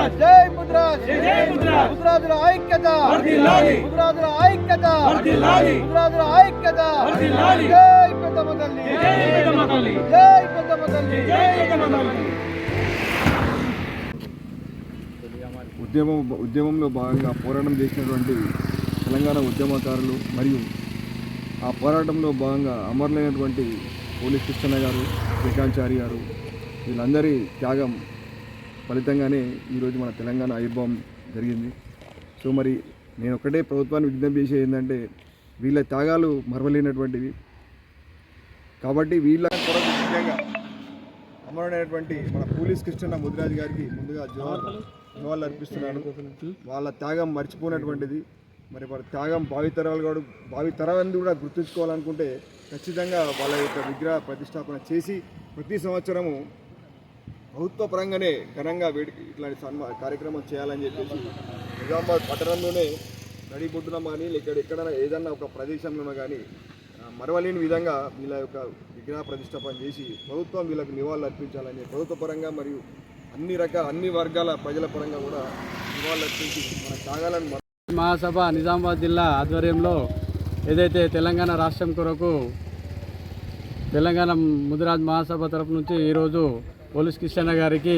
ముద్రాజ్. ముద్రాజుల ఐక్యత. ముద్రాజుల ఐక్యత. ముద్రాజుల ఐక్యత. జై పెద్దమ్మ తల్లి జై పెద్దమ్మ తల్లి ఉద్యమం ఉద్యమంలో భాగంగా పోరాటం చేసినటువంటి తెలంగాణ ఉద్యమకారులు మరియు ఆ పోరాటంలో భాగంగా అమరులైనటువంటి పోలీస్ కృష్ణ గారు శ్రీకాంచారి గారు వీళ్ళందరి త్యాగం ఫలితంగానే ఈరోజు మన తెలంగాణ ఆవిర్భావం జరిగింది. సో మరి నేను ఒకటే ప్రభుత్వాన్ని విజ్ఞప్తి చేసేది ఏంటంటే వీళ్ళ త్యాగాలు మరవలేనటువంటివి. కాబట్టి వీళ్ళ కొరకు ముఖ్యంగా అమరుడైనటువంటి మన పోలీస్ కృష్ణ ముదిరాజు గారికి ముందుగా జవాబు జవాళ్ళు అర్పిస్తున్నాను. వాళ్ళ త్యాగం మర్చిపోయినటువంటిది మరి వారి త్యాగం భావితరాలు కూడా భావితరాలను కూడా గుర్తుంచుకోవాలనుకుంటే ఖచ్చితంగా వాళ్ళ యొక్క విగ్రహ ప్రతిష్టాపన చేసి ప్రతి సంవత్సరము ప్రభుత్వ పరంగానే ఘనంగా వేడికి ఇట్లాంటి సన్మా కార్యక్రమం చేయాలని చెప్పేసి నిజామాబాద్ పట్టణంలోనే నడిబొడ్డున కానీ ఇక్కడ ఎక్కడైనా ఏదన్నా ఒక ప్రదేశంలోనో కానీ మరవలేని విధంగా వీళ్ళ యొక్క విగ్రహ ప్రతిష్టాపన చేసి ప్రభుత్వం వీళ్ళకి నివాళులు అర్పించాలని ప్రభుత్వ పరంగా మరియు అన్ని రకాల అన్ని వర్గాల ప్రజల పరంగా కూడా నివాళులు అర్పించి మన త్యాగాలను మహాసభ నిజామాబాద్ జిల్లా ఆధ్వర్యంలో ఏదైతే తెలంగాణ రాష్ట్రం కొరకు తెలంగాణ ముదిరాజ్ మహాసభ తరపు నుంచి ఈరోజు పోలీస్ కిషన్ గారికి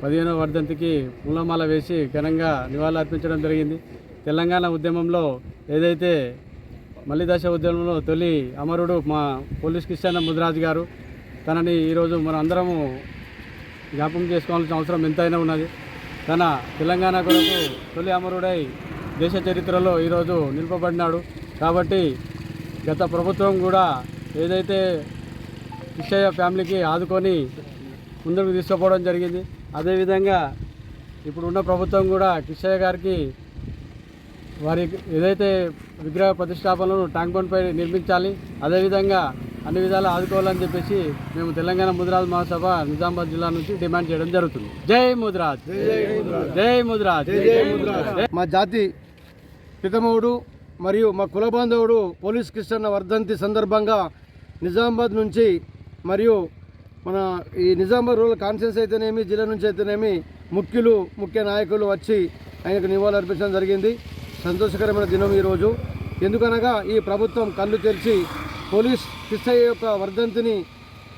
పదిహేనవ వర్ధంతికి పూలమాల వేసి ఘనంగా నివాళులర్పించడం జరిగింది. తెలంగాణ ఉద్యమంలో ఏదైతే మల్లిదశ ఉద్యమంలో తొలి అమరుడు మా పోలీస్ కిషన్ ముద్రాజ్ గారు తనని ఈరోజు మన అందరము జ్ఞాపకం చేసుకోవాల్సిన అవసరం ఎంతైనా ఉన్నది. తన తెలంగాణ కొరకు తొలి అమరుడై దేశ చరిత్రలో ఈరోజు నిలుపబడినాడు. కాబట్టి గత ప్రభుత్వం కూడా ఏదైతే కిషయ్య ఫ్యామిలీకి ఆదుకొని ముందుకు తీసుకుపోవడం జరిగింది. అదేవిధంగా ఇప్పుడు ఉన్న ప్రభుత్వం కూడా కిషయ్య గారికి వారి ఏదైతే విగ్రహ ప్రతిష్టాపనలను ట్యాంక్ బండ్పై నిర్మించాలి అదేవిధంగా అన్ని విధాలు ఆదుకోవాలని చెప్పేసి మేము తెలంగాణ ముదిరాజ్ మహాసభ నిజామాబాద్ జిల్లా నుంచి డిమాండ్ చేయడం జరుగుతుంది. జై ముదిరాజ్. జై ముదిరాజ్. మా జాతి పితమవుడు మరియు మా కుల బాంధవుడు పోలీస్ కృష్ణ వర్ధంతి సందర్భంగా నిజామాబాద్ నుంచి మరియు మన ఈ నిజామాబాద్ రూరల్ కాన్ఫరెన్స్ అయితేనేమి జిల్లా నుంచి అయితేనేమి ముఖ్యులు ముఖ్య నాయకులు వచ్చి ఆయనకు నివాళులు అర్పించడం జరిగింది. సంతోషకరమైన దినం ఈరోజు. ఎందుకనగా ఈ ప్రభుత్వం కళ్ళు తెరిచి పోలీస్ కిస్సయ్య యొక్క వర్ధంతిని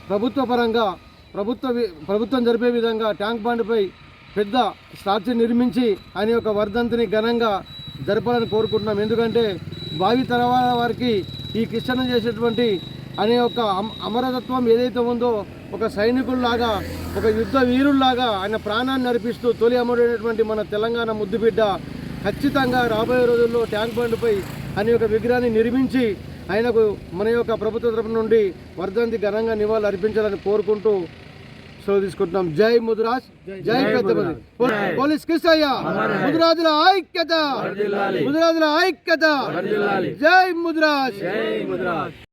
ప్రభుత్వ పరంగా ప్రభుత్వ వి- ప్రభుత్వం జరిపే విధంగా ట్యాంక్ బండ్పై పెద్ద స్టాచ్యూ నిర్మించి ఆయన యొక్క వర్ధంతిని ఘనంగా జరపాలని కోరుకుంటున్నాం. ఎందుకంటే భావి తర్వాత వారికి ఈ కృష్ణ చేసేటువంటి అనే అమ- అమరతత్వం ఏదైతే ఉందో ఒక సైనికుల్లాగా ఒక యుద్ధ వీరుల్లాగా ఆయన ప్రాణాన్ని నడిపిస్తూ తొలి అమరుడైనటువంటి మన తెలంగాణ ముద్దుబిడ్డ ఖచ్చితంగా రాబోయే రోజుల్లో ట్యాంక్ బండ్పై ఆయన యొక్క విగ్రహాన్ని నిర్మించి ఆయనకు మన యొక్క ప్రభుత్వ తరపు నుండి వర్ధంతి ఘనంగా నివాళులు అర్పించాలని కోరుకుంటూ సెలవు తీసుకుంటున్నాం. జై ముదురాజ్ జై పెద్దపల్లి. పోలీస్ కిసయ్య ముదురాజుల ఐక్యత ముదురాజుల ఐక్యత. జై ముదురాజ్.